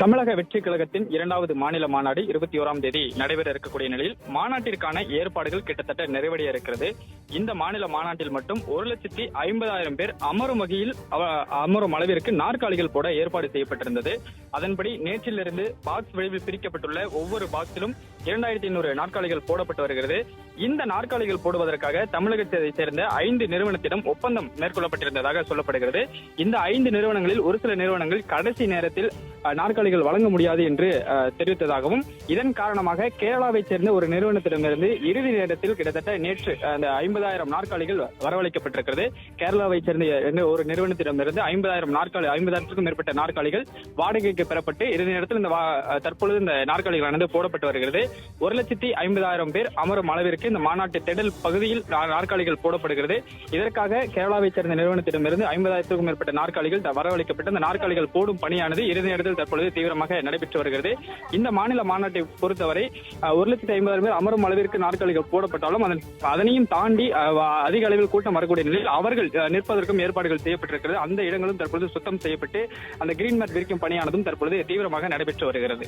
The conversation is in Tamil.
தமிழக வெற்றி கழகத்தின் இரண்டாவது மாநில மாநாடு இருபத்தி ஓராம் தேதி நடைபெற இருக்கக்கூடிய நிலையில் மாநாட்டிற்கான ஏற்பாடுகள் கிட்டத்தட்ட நிறைவடைய இருக்கிறது. இந்த மாநில மாநாட்டில் மட்டும் ஒரு லட்சத்தி ஐம்பதாயிரம் பேர் அமரும் வகையில் அமரும் அளவிற்கு நாற்காலிகள் போட ஏற்பாடு செய்யப்பட்டிருந்தது. அதன்படி நேற்றிலிருந்து பாக்ஸ் வடிவில் பிரிக்கப்பட்டுள்ள ஒவ்வொரு பாக்ஸிலும் இரண்டாயிரத்தி ஐநூறு நாற்காலிகள் போடப்பட்டு வருகிறது. இந்த நாற்காலிகள் போடுவதற்காக தமிழகத்தை சேர்ந்த ஐந்து நிறுவனத்திடம் ஒப்பந்தம் மேற்கொள்ளப்பட்டிருந்ததாக சொல்லப்படுகிறது. இந்த ஐந்து நிறுவனங்களில் ஒரு சில நிறுவனங்கள் கடைசி நேரத்தில் நாற்காலிகள் வழங்க முடியாது என்று அஹ், தெரிவித்ததாகவும் இதன் காரணமாக கேரளாவை சேர்ந்த ஒரு நிறுவனத்திடமிருந்து இறுதி நேரத்தில் கிட்டத்தட்ட நேற்று அந்த ஐம்பதாயிரம் நாற்காலிகள் வரவழைக்கப்பட்டிருக்கிறது. கேரளாவை சேர்ந்த ஒரு நிறுவனத்திடமிருந்து ஐம்பதாயிரம் நாற்காலி ஐம்பதாயிரத்துக்கும் மேற்பட்ட நாற்காலிகள் வாடகைக்கு பெறப்பட்டு இறுதி நேரத்தில் இந்த வா- தற்பொழுது இந்த நாற்காலிகளானது போடப்பட்டு வருகிறது. ஒரு லட்சத்தி ஐம்பதாயிரம் பேர் அமரும் அளவிற்கு இந்த மாநாட்டு திடல் பகுதியில் நாற்காலிகள் போடப்படுகிறது. இதற்காக கேரளாவை சேர்ந்த நிறுவனத்திடமிருந்து ஐம்பதாயிரத்துக்கும் மேற்பட்ட நாற்காலிகள் வரவழைக்கப்பட்டு இந்த நாற்காலிகள் போடும் பணியானது இறுதி நேரத்தில் தற்பொழுது தீவிரமாக நடைபெற்று வருகிறது. இந்த மாநில மாநாட்டை பொறுத்தவரை ஒரு லட்சத்தி ஐம்பதாயிரம் பேர் அமரும் அளவிற்கு நாற்காலிகள் போடப்பட்டாலும் அதன் அதனையும் தாண்டி அஹ், அதிக அளவில் கூட்டம் வரக்கூடிய நிலையில் அவர்கள் அஹ், நிற்பதற்கும் ஏற்பாடுகள் செய்யப்பட்டிருக்கிறது. அந்த இடங்களும் தற்பொழுது சுத்தம் செய்யப்பட்டு அந்த கிரீன் மேட் விரிக்கும் பணியானதும் தற்பொழுது தீவிரமாக நடைபெற்று வருகிறது.